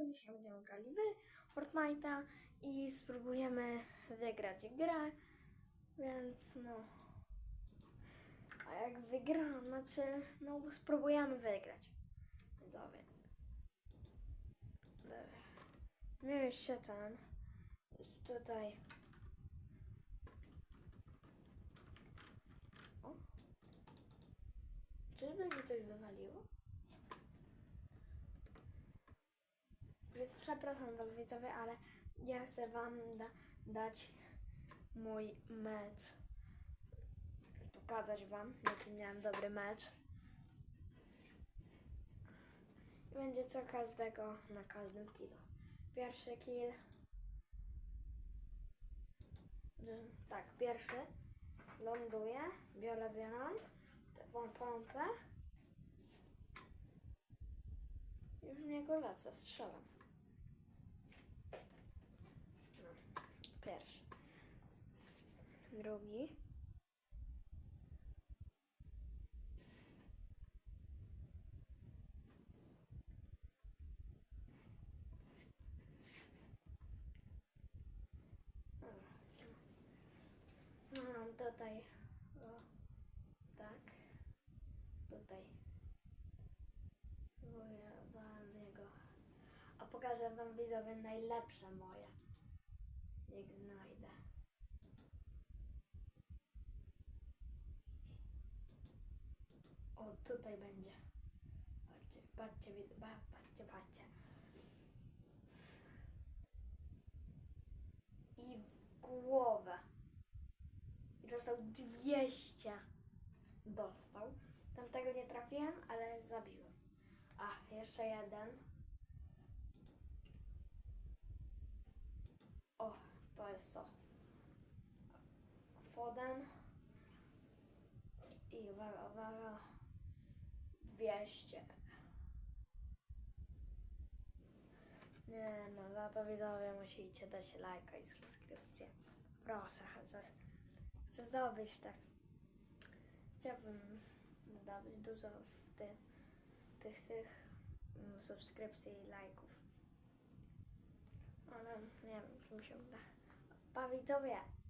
Dzisiaj będziemy grali w Fortnite'a i spróbujemy wygrać grę, więc no. A jak wygram, znaczy, no spróbujemy wygrać. Widzowie. Dobra. Miałeś się ten. Tutaj. O. Czyżby mi coś wywaliło? Więc przepraszam Was widzowie, ale ja chcę Wam da dać mój mecz. Pokazać Wam, jaki miałem dobry mecz. I będzie co każdego na każdym killu. Pierwszy kill. Tak, pierwszy. Ląduję, biorę broń, taką pompę. Już w niego lecę, strzelam. No, pierwszy. Drugi. Mam tutaj. O, tak. Tutaj. Jego. A pokażę wam widzowie najlepsze moje. Jak znajdę. O, tutaj będzie. Patrzcie, patrzcie, patrzcie, patrzcie. I w głowę. I dostał 200. Dostał. Tamtego nie trafiłem, ale zabiłem. A, jeszcze jeden. O, to jest to. Foden. I uwaga, uwaga. 200. Nie no, za to widzowie musicie dać lajka i subskrypcję. Proszę, chcę, zdobyć tak. Chciałbym zdobyć dużo w ty, tych, tych mm, subskrypcji i lajków. Ale nie wiem, czy mi się uda. Pa widzowie!